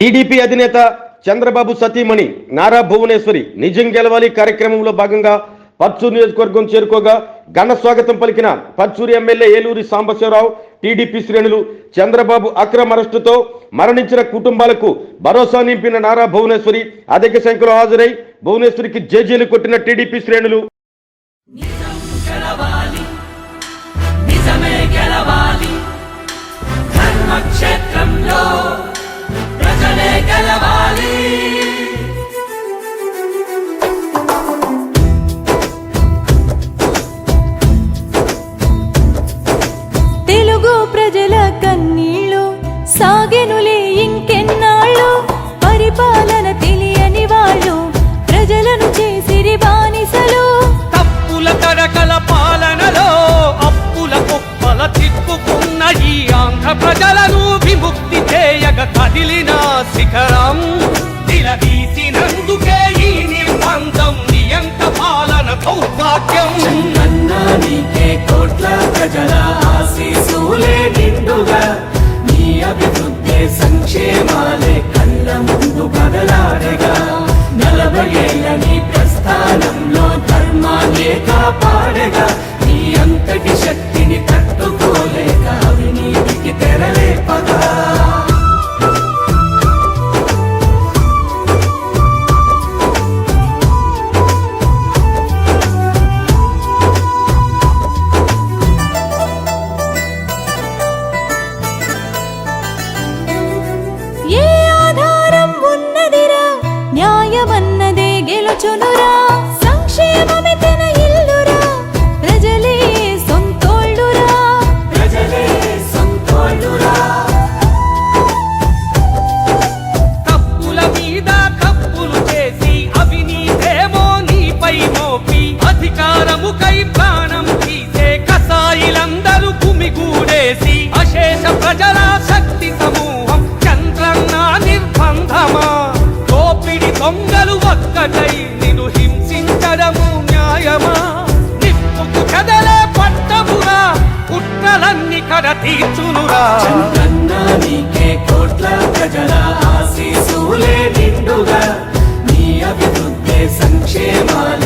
TDP అధినేత చంద్రబాబు సతీమణి నారా భువనేశ్వరి నిజం గెలవాలి కార్యక్రమంలో భాగంగా పర్చూరు నియోజకవర్గం చేరుకోగా ఘన స్వాగతం పలికిన పర్చూరు ఎమ్మెల్యే ఏలూరి సాంబశివరావు టీడీపీ శ్రేణులు చంద్రబాబు అక్రమ అరెస్టుతో మరణించిన కుటుంబాలకు భరోసా నింపిన నారా భువనేశ్వరి అధిక సంఖ్యలో హాజరై భువనేశ్వరికి జేజీలు కొట్టిన టీడీపీ శ్రేణులు. సాగెనులే ఇంకెన్నాళ్ళు? పరిపాలన తెలియని వాళ్ళు ప్రజలను చేసిరి బానిసలు. తప్పుల తడకల పాలనలో అప్పుల కుప్పల తిప్పుకున్న ఈ ఆంధ్ర ప్రజలను విముక్తి చేయగ కదిలిన శిఖరం. నిలదీసినందుకే ఈ నిర్బంధం నియంత పాలన సౌభాగ్యం నీకే కోట్ల ప్రజల ఆశీసులే నిండుగా అభివృద్ధి సంక్షేమాలే. కళ్ళ ముందు కదలాడగా నలభై ఏళ్ళ ఉన్నదిరా న్యాయమన్నదే గెలుచునురా. సంక్షేమమే తన ఇల్లురా ప్రజలే సొంతోళ్ళురా ప్రజలే సంతోళ్ళురా తప్పుల మీద తప్పులు చేసి అవినీతేమో నీపై మోపి అధికారముకై ప్రాణం తీసే కసాయిలందరూ కుమిగూడేసి అశేష ప్రజలా దొంగలు ఒక్కటై నిన్ను హింసించడము న్యాయమా? నిప్పుకు కదలే పట్టమురా కుట్రలన్నీ కడ తీర్చునురా. చంద్రన్న నీకే కోట్ల ప్రజల ఆశీసులే నిండుగా నీ అభివృద్ధి సంక్షేమాలు.